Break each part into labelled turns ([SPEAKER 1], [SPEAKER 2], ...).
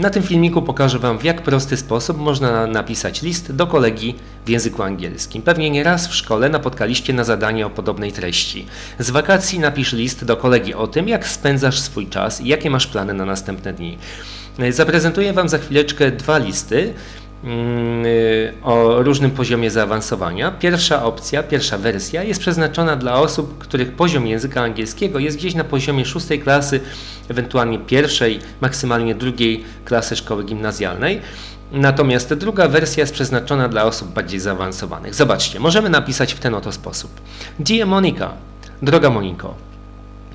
[SPEAKER 1] Na tym filmiku pokażę Wam, w jak prosty sposób można napisać list do kolegi w języku angielskim. Pewnie nie raz w szkole napotkaliście na zadanie o podobnej treści. Z wakacji napisz list do kolegi o tym, jak spędzasz swój czas i jakie masz plany na następne dni. Zaprezentuję Wam za chwileczkę dwa listy o różnym poziomie zaawansowania. Pierwsza opcja, pierwsza wersja jest przeznaczona dla osób, których poziom języka angielskiego jest gdzieś na poziomie szóstej klasy, ewentualnie pierwszej, maksymalnie drugiej klasy szkoły gimnazjalnej. Natomiast druga wersja jest przeznaczona dla osób bardziej zaawansowanych. Zobaczcie, możemy napisać w ten oto sposób. Dear Monica, droga Moniko,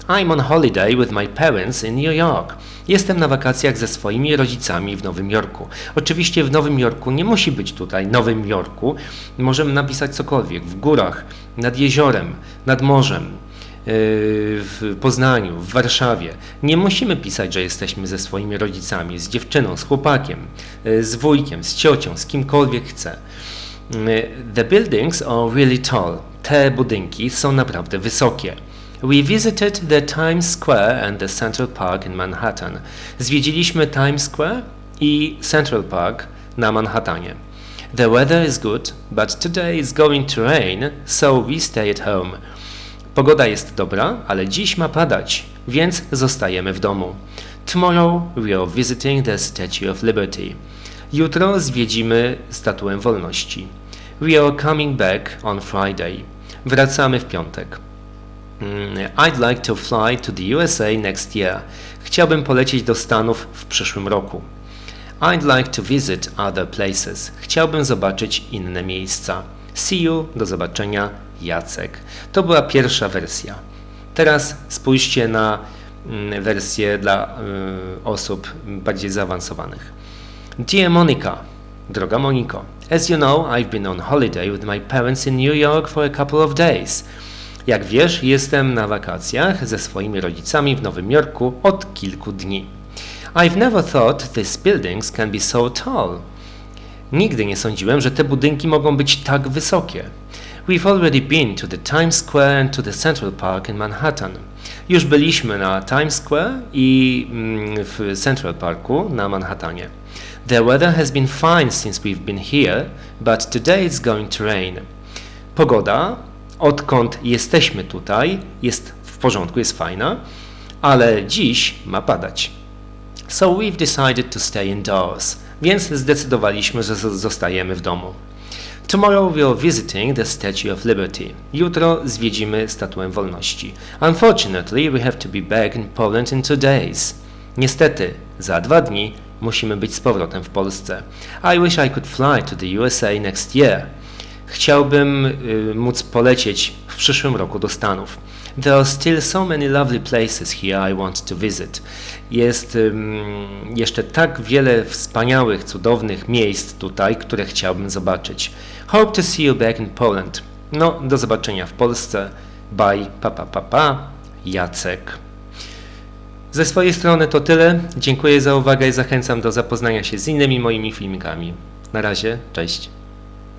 [SPEAKER 1] I'm on holiday with my parents in New York. Jestem na wakacjach ze swoimi rodzicami w Nowym Jorku. Oczywiście w Nowym Jorku nie musi być tutaj Nowym Jorku. Możemy napisać cokolwiek w górach, nad jeziorem, nad morzem, yy, w Poznaniu, w Warszawie. Nie musimy pisać, że jesteśmy ze swoimi rodzicami, z dziewczyną, z chłopakiem, yy, z wujkiem, z ciocią, z kimkolwiek chce. Yy, The buildings are really tall. Te budynki są naprawdę wysokie. We visited the Times Square and the Central Park in Manhattan. Zwiedziliśmy Times Square i Central Park na Manhattanie. The weather is good, but today is going to rain, so we stay at home. Pogoda jest dobra, ale dziś ma padać, więc zostajemy w domu. Tomorrow we are visiting the Statue of Liberty. Jutro zwiedzimy Statuę Wolności. We are coming back on Friday. Wracamy w piątek. Mm, I'd like to fly to the USA next year. Chciałbym polecieć do Stanów w przyszłym roku. I'd like to visit other places. Chciałbym zobaczyć inne miejsca. See you, do zobaczenia, Jacek. To była pierwsza wersja. Teraz spójrzcie na mm, wersję dla y, osób bardziej zaawansowanych. Dear Monica, droga Moniko, as you know, I've been on holiday with my parents in New York for a couple of days. Jak wiesz, jestem na wakacjach ze swoimi rodzicami w Nowym Jorku od kilku dni. I've never thought these buildings can be so tall. Nigdy nie sądziłem, że te budynki mogą być tak wysokie. We've already been to the Times Square and to the Central Park in Manhattan. Już byliśmy na Times Square i mm, w Central Parku na Manhattanie. The weather has been fine since we've been here, but today it's going to rain. Pogoda odkąd jesteśmy tutaj, jest w porządku, jest fajna, ale dziś ma padać. So we've decided to stay indoors, więc zdecydowaliśmy, że zostajemy w domu. Tomorrow we are visiting the Statue of Liberty. Jutro zwiedzimy Statuę Wolności. Unfortunately, we have to be back in Poland in two days. Niestety, za dwa dni musimy być z powrotem w Polsce. I wish I could fly to the USA next year. Chciałbym y, móc polecieć w przyszłym roku do Stanów. There are still so many lovely places here I want to visit. Jest jeszcze tak wiele wspaniałych, cudownych miejsc tutaj, które chciałbym zobaczyć. Hope to see you back in Poland. No, do zobaczenia w Polsce. Bye, pa pa pa pa. Jacek. Ze swojej strony to tyle. Dziękuję za uwagę i zachęcam do zapoznania się z innymi moimi filmikami. Na razie, cześć.